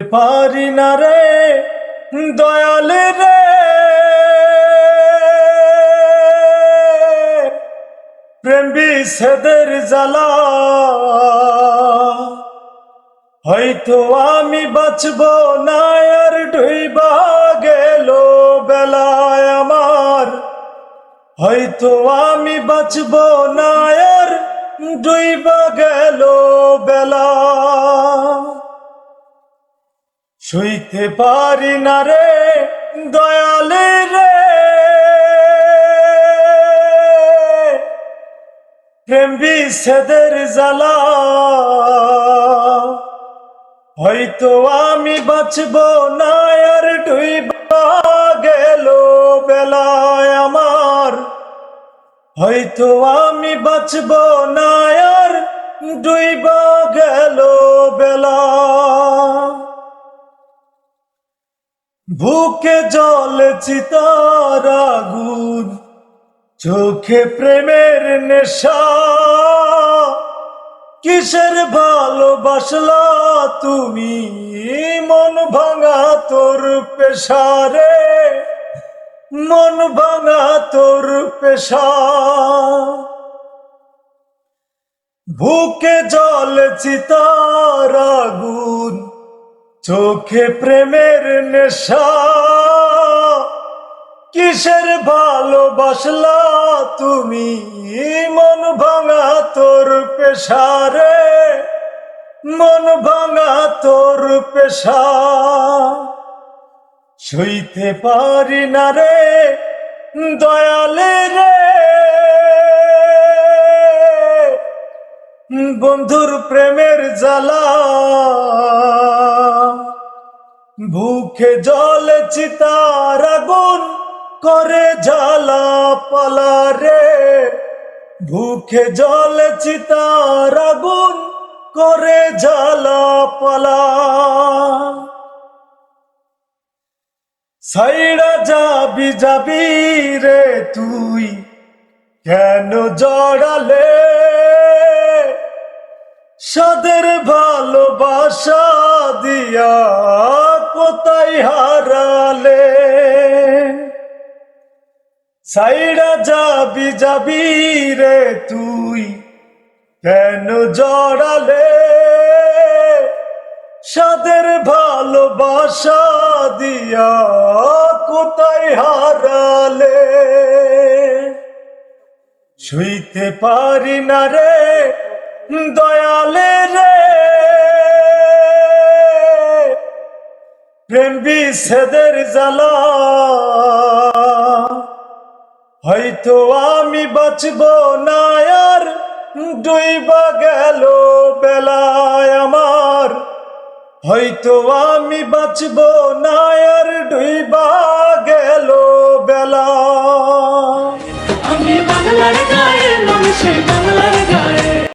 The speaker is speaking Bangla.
পারি না রে, দয়াল রে। প্রেম বিচ্ছেদের জ্বালা, হয়তো আমি বাঁচব না, আর ডুইবা গেল বেলায় আমার। হয়তো আমি বাঁচব না, আর ডুইবা গেল বেলা। শুইতে পারি না রে দয়ালে রে। প্রেম বিচ্ছেদের জ্বালা। হয়তো আমি বাঁচব না, আর ডুইবা গেল বেলায় আমার। হয়তো আমি বাঁচব না, আর ডুইবা গেল বেলা বুকে জল চিতার আগুন, চোখে প্রেমের নেশা। কিসের ভালোবাসলা তুমি? মন ভাঙা তোর পেশারে। মন ভাঙা তোর পেশা। বুকে জল চিতার আগুন চোখে প্রেমের নেশা। কিসের ভালোবাসলা তুমি? মন ভাঙা তোর পেশারে। মন ভাঙা তোর পেশা। সইতে পারি না রে দয়ালে রে। বন্ধুর প্রেমের জ্বালা। বুকে জল চিতার আগুন করে জ্বালা পালা রে। বুকে জল চিতার আগুন করে জ্বালা পালা। সাইড়া যাবি যাবি রে তুই, কেন জড়ালে সাদের ভালোবাসা দিয়া কোথায় হারালে? সাইড়া যাবি যাবি রে তুই, কেন জড়ালে? সাদের ভালোবাসা দিয়া কোথায় হারালে? শুইতে পারি না রে দয়াল রে। প্রেম বিষেদের জ্বালা। হয়তো আমি বাঁচব না ডুইবা গেল বেলায় আমার। হয়তো আমি বাঁচব না ডুইবা গেল বেলা। আমি বাংলার গায়ে মানুষের